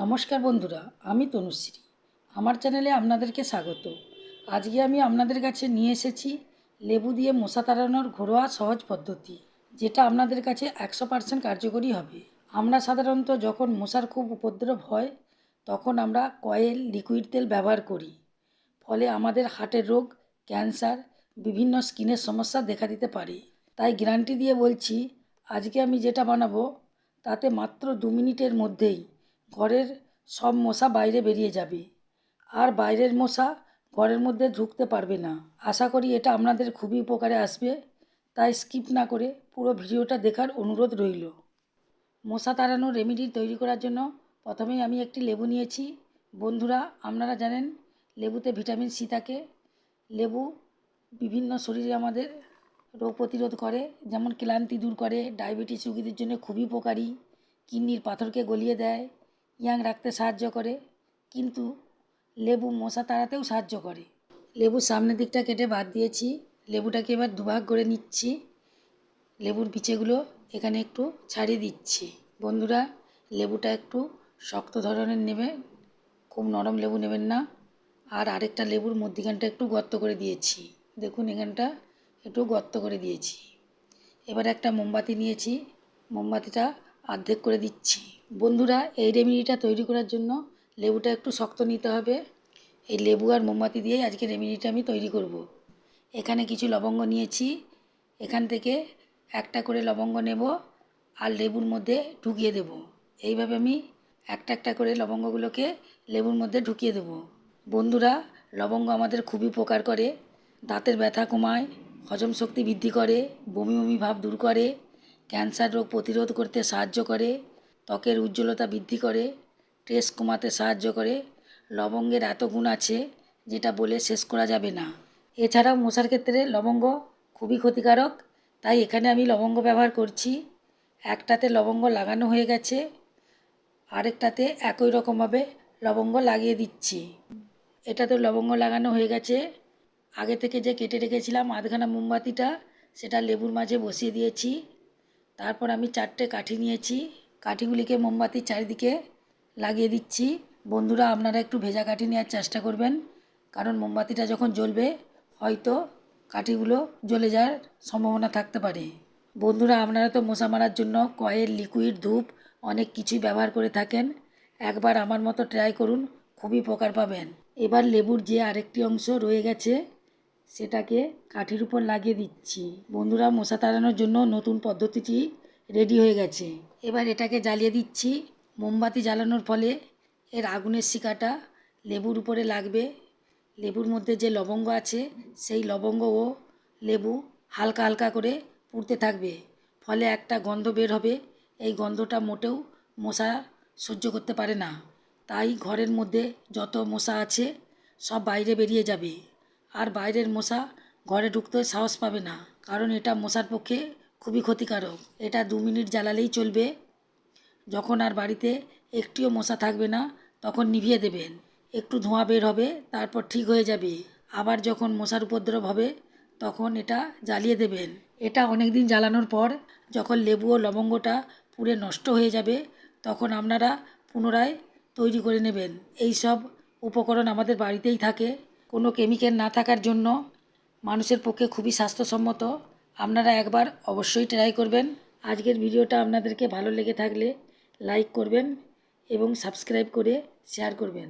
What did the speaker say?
নমস্কার বন্ধুরা, আমি তনুশ্রী। আমার চ্যানেলে আপনাদেরকে স্বাগত। আজকে আমি আপনাদের কাছে নিয়ে এসেছি লেবু দিয়ে মশা তাড়ানোর ঘরোয়া সহজ পদ্ধতি, যেটা আপনাদের কাছে একশো পার্সেন্ট কার্যকরী হবে। আমরা সাধারণত যখন মশার খুব উপদ্রব হয়, তখন আমরা কয়েল, লিকুইড তেল ব্যবহার করি। ফলে আমাদের হার্টের রোগ, ক্যান্সার, বিভিন্ন স্কিনের সমস্যা দেখা দিতে পারে। তাই গ্যারান্টি দিয়ে বলছি, আজকে আমি যেটা বানাবো, তাতে মাত্র দু মিনিটের মধ্যেই ঘরের সব মশা বাইরে বেরিয়ে যাবে। আর বাইরের মশা ঘরের মধ্যে ঢুকতে পারবে না। আশা করি এটা আপনাদের খুবই উপকারে আসবে। তাই স্কিপ না করে পুরো ভিডিওটা দেখার অনুরোধ রইল। মশা তাড়ানোর রেমেডি তৈরি করার জন্য প্রথমেই আমি একটি লেবু নিয়েছি। বন্ধুরা, আপনারা জানেন লেবুতে ভিটামিন সি থাকে। লেবু বিভিন্ন শরীরে আমাদের রোগ প্রতিরোধ করে, যেমন ক্লান্তি দূর করে, ডায়াবেটিস রোগীদের জন্য খুবই উপকারী। কিডনির পাথরকে গলিয়ে দেয় ইয়াং রাখতে সাহায্য করে, কিন্তু লেবু মশা তাড়াতেও সাহায্য করে। লেবুর সামনের দিকটা কেটে বাদ দিয়েছি, লেবুটাকে এবার দুভাগ করে নিচ্ছি। লেবুর বিচেগুলো এখানে একটু ছাড়িয়ে দিচ্ছি। বন্ধুরা, লেবুটা একটু শক্ত ধরনের নেবে খুব নরম লেবু নেবেন না। আর আরেকটা লেবুর মধ্যিখানটা একটু গর্ত করে দিয়েছি। দেখুন, এখানটা একটু গর্ত করে দিয়েছি। এবার একটা মোমবাতি নিয়েছি। মোমবাতিটা অর্ধেক করে দিচ্ছি। বন্ধুরা, এই রেমেডিটা তৈরি করার জন্য লেবুটা একটু শক্ত নিতে হবে। এই লেবু আর মোমবাতি দিয়েই আজকে রেমেডিটা আমি তৈরি করব। এখানে কিছু লবঙ্গ নিয়েছি। এখান থেকে একটা করে লবঙ্গ নেব আর লেবুর মধ্যে ঢুকিয়ে দেব। এইভাবে আমি একটা একটা করে লবঙ্গগুলোকে লেবুর মধ্যে ঢুকিয়ে দেব। বন্ধুরা, লবঙ্গ আমাদের খুবই উপকার করে। দাঁতের ব্যথা কমায়, হজম শক্তি বৃদ্ধি করে, বমি বমি ভাব দূর করে। ক্যান্সার রোগ প্রতিরোধ করতে সাহায্য করে, ত্বকের উজ্জ্বলতা বৃদ্ধি করে, স্ট্রেস কমাতে সাহায্য করে, লবঙ্গের এত গুণ আছে যেটা বলে শেষ করা যাবে না। এছাড়াও মশার ক্ষেত্রে লবঙ্গ খুবই ক্ষতিকারক, তাই এখানে আমি লবঙ্গ ব্যবহার করছি। একটাতে লবঙ্গ লাগানো হয়ে গেছে, আরেকটাতে একই রকমভাবে লবঙ্গ লাগিয়ে দিচ্ছি। এটাতে লবঙ্গ লাগানো হয়ে গেছে। আগে থেকে যে কেটে রেখেছিলাম আধখানা মোমবাতিটা, সেটা লেবুর মাঝে বসিয়ে দিয়েছি। তারপর আমি চারটে কাঠি নিয়েছি। কাঠিগুলিকে মোমবাতির চারিদিকে লাগিয়ে দিচ্ছি। বন্ধুরা, আপনারা একটু ভেজা কাঠি নেওয়ার চেষ্টা করবেন, কারণ মোমবাতিটা যখন জ্বলবে, হয়তো কাঠিগুলো জ্বলে যাওয়ার সম্ভাবনা থাকতে পারে। বন্ধুরা, আপনারা তো মশা মারার জন্য কয়েল, লিকুইড, ধূপ অনেক কিছুই ব্যবহার করে থাকেন। একবার আমার মতো ট্রাই করুন, খুবই উপকার পাবেন। এবার লেবুর যে আরেকটি অংশ রয়ে গেছে সেটাকে কাঠির উপর লাগিয়ে দিচ্ছি। বন্ধুরা, মশা তাড়ানোর জন্য নতুন পদ্ধতিটি রেডি হয়ে গেছে। এবার এটাকে জ্বালিয়ে দিচ্ছি। মোমবাতি জ্বালানোর ফলে এর আগুনের শিকাটা লেবুর উপরে লাগবে। লেবুর মধ্যে যে লবঙ্গ আছে, সেই লবঙ্গ ও লেবু হালকা হালকা করে পুড়তে থাকবে। ফলে একটা গন্ধ বের হবে। এই গন্ধটা মোটেও মশা সহ্য করতে পারে না। তাই ঘরের মধ্যে যত মশা আছে, সব বাইরে বেরিয়ে যাবে। আর বাইরের মশা ঘরে ঢুকতে সাহস পাবে না, কারণ এটা মশার পক্ষে খুবই ক্ষতিকারক। এটা দু মিনিট জ্বালালেই চলবে। যখন আর বাড়িতে একটিও মশা থাকবে না, তখন নিভিয়ে দেবেন। একটু ধোঁয়া বের হবে, তারপর ঠিক হয়ে যাবে। আবার যখন মশার উপদ্রব হবে, তখন এটা জ্বালিয়ে দেবেন। এটা অনেক দিন জ্বালানোর পর যখন লেবু ও লবঙ্গটা পুড়ে নষ্ট হয়ে যাবে, তখন আপনারা পুনরায় তৈরি করে নেবেন। এই সব উপকরণ আমাদের বাড়িতেই থাকে। কোনো কেমিক্যাল না থাকার জন্য মানুষের পক্ষে খুবই স্বাস্থ্যসম্মত। আপনারা একবার অবশ্যই ট্রাই করবেন। আজকের ভিডিওটা আপনাদেরকে ভালো লেগে থাকলে লাইক করবেন এবং সাবস্ক্রাইব করে শেয়ার করবেন।